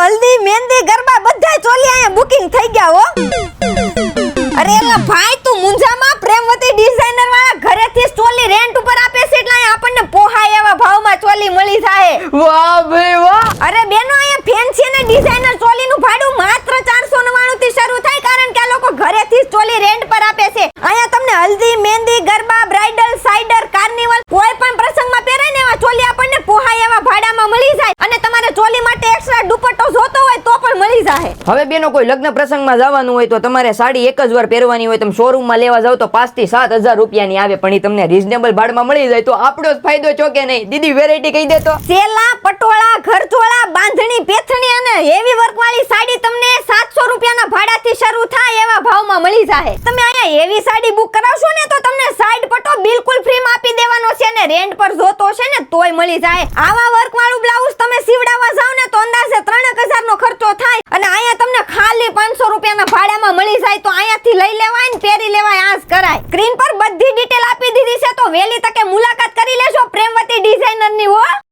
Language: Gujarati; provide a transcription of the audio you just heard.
હલ્દી મહેંદી ગરબા બધા ચોલી અહીંયા બુકિંગ થઈ ગયા હો. અરે એલા ભાઈ તું મુંજામાં પ્રેમવતી ડિઝાઇનર વાળા ઘરેથી ચોલી રેન્ટ ઉપર આપે છે એટલે અહીંયા આપણને પોહાય એવા ભાવમાં ચોલી મળી જાય. વાહ ભાઈ વાહ. અરે બેનો અહીંયા ફેન્સી અને ડિઝાઇનર ચોલીનું ભાડું માત્ર 499 થી શરૂ થાય કારણ કે આ લોકો ઘરેથી જ ચોલી રેન્ટ પર આપે છે. અહીંયા તમને હલ્દી મહેંદી ગરબા બ્રાઇડલ સાઇડર કાર્નિવલ કોઈ પણ પ્રસંગમાં પહેરાય ને એવા ચોલી આપણને પોહાય એવા ભાડામાં મળી જાય અને તમારે ચોલી માટે એક્સ્ટ્રા દુપટ્ટો જોતો હોય પણ હવે બેનો કોઈ લગ્ન પ્રસંગમાં જવાનું હોય તો તમારે સાડી એક જ વાર પહેરવાની હોય, તમે શોરૂમમાં લેવા જાવ તો પાંચથી સાત હજાર રૂપિયાની આવે, પણ તમને રીઝનેબલ ભાડમાં મળી જાય તો આપણો જ ફાયદો છો નહીં? દીદી વેરાયટી કહી દે તો. સેલા, પટોળા, ઘરચોળા, બાંધણી, પેથણી અને હેવી વર્ક વાળી સાડી તમને સાતસો રૂપિયાના ભાડાથી શરૂ થાય એવા ભાવમાં મળી જાય તમે અહીંયા હેવી સાડી બુક કરાવશો ને તો તમને સાઈડ પટો બિલકુલ ફ્રીમાં આપી દેવાનો છે અને રેન્ટ પર જોતો છે ને તોય મળી જાય આવા વર્ક વાળું બ્લાઉઝ તમે સીવડાવવા જાવ ને તો અંદાજે 3000 નો ખર્ચો થાય અને અહીંયા ખાલી 500 રૂપિયાના ભાડામાં મળી જાય તો અહીંયાથી લઈ લેવાય ને પહેરી લેવાય, આજ કરાય. સ્ક્રીન પર બધી ડિટેલ આપી દીધી છે, તો વહેલી તકે મુલાકાત કરી લેજો પ્રેમવતી ડિઝાઇનરની હો.